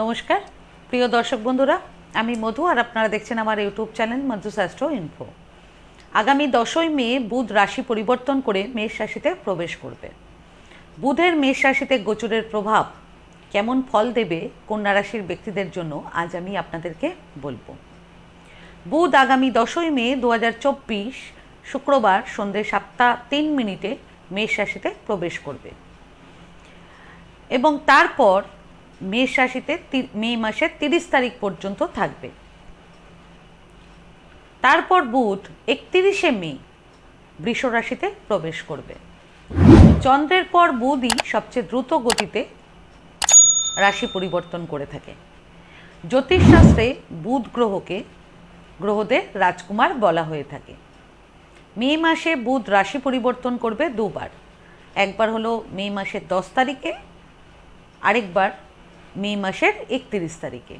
নমস্কার। প্রিয় দর্শক বন্ধুরা, আমি মধু আর আপনারা দেখছেন আমার ইউটিউব চ্যানেল মধু শাস্ত্র ইনফো। আগামী দশই মে বুধ রাশি পরিবর্তন করে মেষ রাশিতে প্রবেশ করবে। বুধের মেষ রাশিতে গোচরের প্রভাব কেমন ফল দেবে কন্যা রাশির ব্যক্তিদের জন্য আজ আমি আপনাদেরকে বলব। বুধ আগামী দশই মে দু হাজার চব্বিশ, শুক্রবার সন্ধ্যে সাতটা তিন মিনিটে মেষ রাশিতে প্রবেশ করবে। এবং তারপর মেষ রাশিতে মে মাসের তিরিশ তারিখ পর্যন্ত থাকবে। তারপর বুধ একত্রিশে মে বৃষ রাশিতে প্রবেশ করবে। চন্দ্রের পর বুধই সবচেয়ে দ্রুত গতিতে রাশি পরিবর্তন করে থাকে। জ্যোতিষশাস্ত্রে বুধ গ্রহকে গ্রহদের রাজকুমার বলা হয়ে থাকে। মে মাসে বুধ রাশি পরিবর্তন করবে দুবার। একবার হলো মে মাসের দশ তারিখে, আরেকবার মে মাসের একত্রিশ তারিখে।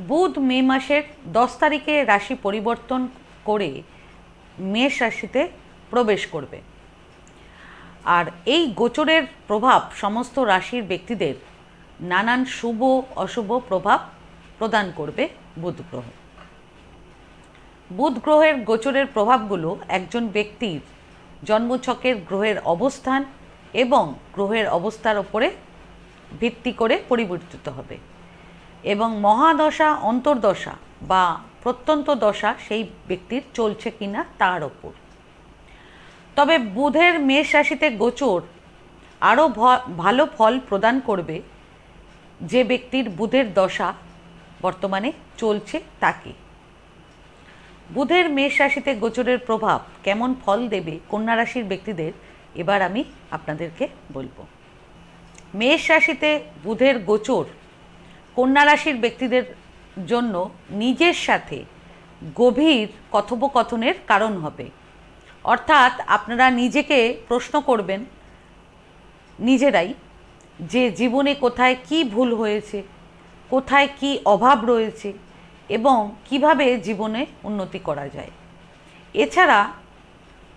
বুধ মে মাসের দশ তারিখে রাশি পরিবর্তন করে মেষ রাশিতে প্রবেশ করবে। আর এই গোচরের প্রভাব সমস্ত রাশির ব্যক্তিদের নানান শুভ, অশুভ প্রভাব প্রদান করবে বুধ গ্রহ। বুধ গ্রহের গোচরের প্রভাবগুলো একজন ব্যক্তির জন্মছকের গ্রহের অবস্থান এবং গ্রহের অবস্থার ওপরে ভিত্তি করে পরিবর্তিত হবে। এবং মহাদশা, অন্তর্দশা বা প্রত্যন্ত দশা সেই ব্যক্তির চলছে কিনা তার ওপর। তবে বুধের মেষ রাশিতে গোচর আরও ভালো ফল প্রদান করবে যে ব্যক্তির বুধের দশা বর্তমানে চলছে তাকে। বুধের মেষ রাশিতে গোচরের প্রভাব কেমন ফল দেবে কন্যা রাশির ব্যক্তিদের এবার আমি আপনাদেরকে বলব। মেষ রাশিতে বুধের গোচর। কন্যা রাশির ব্যক্তিদের জন্য নিজের সাথে গভীর কথোপকথনের কারণ হবে। অর্থাৎ আপনারা নিজেকে প্রশ্ন করবেন নিজেরাই যে জীবনে কোথায় কি ভুল হয়েছে, কোথায় কি অভাব রয়েছে এবং কীভাবে জীবনে উন্নতি করা যায়। এছাড়া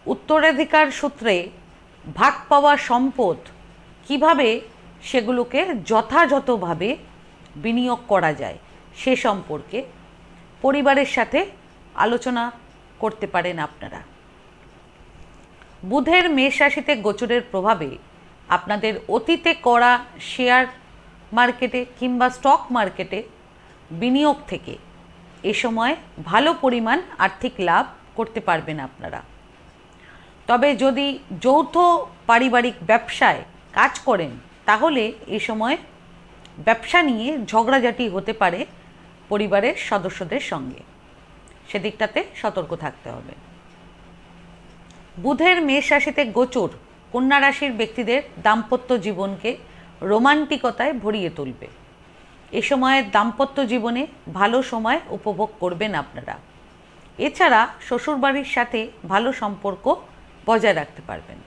উত্তরাধিকার সূত্রে ভাগ পাওয়া সম্পদ কীভাবে সেগুলোকে যথাযথভাবে বিনিয়োগ করা যায় সে সম্পর্কে পরিবারের সাথে আলোচনা করতে পারেন আপনারা। বুধের মেষ রাশিতে গোচরের প্রভাবে আপনাদের অতীতে করা শেয়ার মার্কেটে কিংবা স্টক মার্কেটে বিনিয়োগ থেকে এ সময় ভালো পরিমাণ আর্থিক লাভ করতে পারবেন আপনারা। তবে যদি যৌথ পারিবারিক ব্যবসায় কাজ করেন তাহলে এ সময় ব্যবসা নিয়ে ঝগড়াঝাটি হতে পারে পরিবারের সদস্যদের সঙ্গে। সেদিকটাতে সতর্ক থাকতে হবে। বুধের মেষ রাশিতে গোচর, কন্যা রাশির ব্যক্তিদের দাম্পত্য জীবনকে রোমান্টিকতায় ভরিয়ে তুলবে। এ সময়ের দাম্পত্য জীবনে ভালো সময় উপভোগ করবেন আপনারা। এছাড়া শ্বশুরবাড়ির সাথে ভালো সম্পর্ক বজায় রাখতে পারবেন।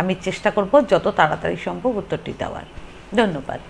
আমি চেষ্টা করব যত তাড়াতাড়ি সম্ভব উত্তরটি দেওয়ার। ধন্যবাদ।